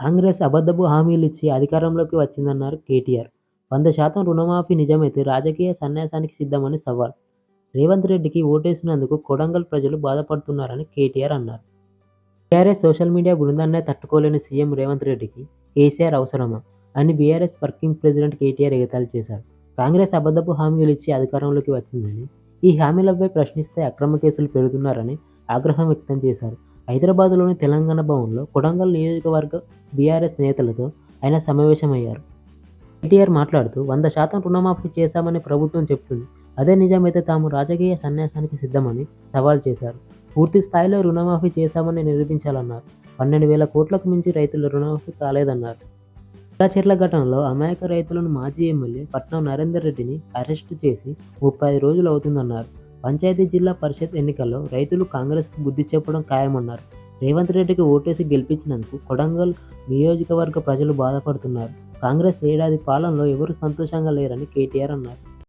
కాంగ్రెస్ అబద్ధపు హామీలిచ్చి అధికారంలోకి వచ్చిందన్నారు కేటీఆర్. వంద శాతం రుణమాఫీ నిజమైతే రాజకీయ సన్యాసానికి సిద్ధమని సవాల్. రేవంత్ రెడ్డికి ఓటేసినందుకు కొడంగల్ ప్రజలు బాధపడుతున్నారని కేటీఆర్ అన్నారు. టీఆర్ఎస్ సోషల్ మీడియా బృందాన్నే తట్టుకోలేని సీఎం రేవంత్ రెడ్డికి కేసీఆర్ అవసరమా అని బీఆర్ఎస్ వర్కింగ్ ప్రెసిడెంట్ కేటీఆర్ ఎగతాళి చేశారు. కాంగ్రెస్ అబద్ధపు హామీలు ఇచ్చి అధికారంలోకి వచ్చిందని ఈ హామీలపై ప్రశ్నిస్తే అక్రమ కేసులు పెడుతున్నారని ఆగ్రహం వ్యక్తం చేశారు. హైదరాబాద్లోని తెలంగాణ భవన్లో కొడంగల్ నియోజకవర్గ బీఆర్ఎస్ నేతలతో ఆయన సమావేశమయ్యారు. కేటీఆర్ మాట్లాడుతూ వంద శాతం రుణమాఫీ చేశామని ప్రభుత్వం చెప్తుంది. అదే నిజమైతే తాము రాజకీయ సన్యాసానికి సిద్ధమని సవాల్ చేశారు. పూర్తి స్థాయిలో రుణమాఫీ చేశామని నిరూపించాలన్నారు. పన్నెండు వేల కోట్లకు మించి రైతుల రుణమాఫీ కాలేదన్నారు. చెట్ల ఘటనలో అమాయక రైతులను మాజీ ఎమ్మెల్యే పట్నం నరేందర్ రెడ్డిని అరెస్టు చేసి ముప్పై ఐదు రోజులు అవుతుందన్నారు. పంచాయతీ జిల్లా పరిషత్ ఎన్నికల్లో రైతులు కాంగ్రెస్కు బుద్ధి చెప్పడం ఖాయమన్నారు. రేవంత్ రెడ్డికి ఓటేసి గెలిపించినందుకు కొడంగల్ నియోజకవర్గ ప్రజలు బాధపడుతున్నారు. కాంగ్రెస్ ఏడాది పాలనలో ఎవరు సంతోషంగా లేరని కేటీఆర్ అన్నారు.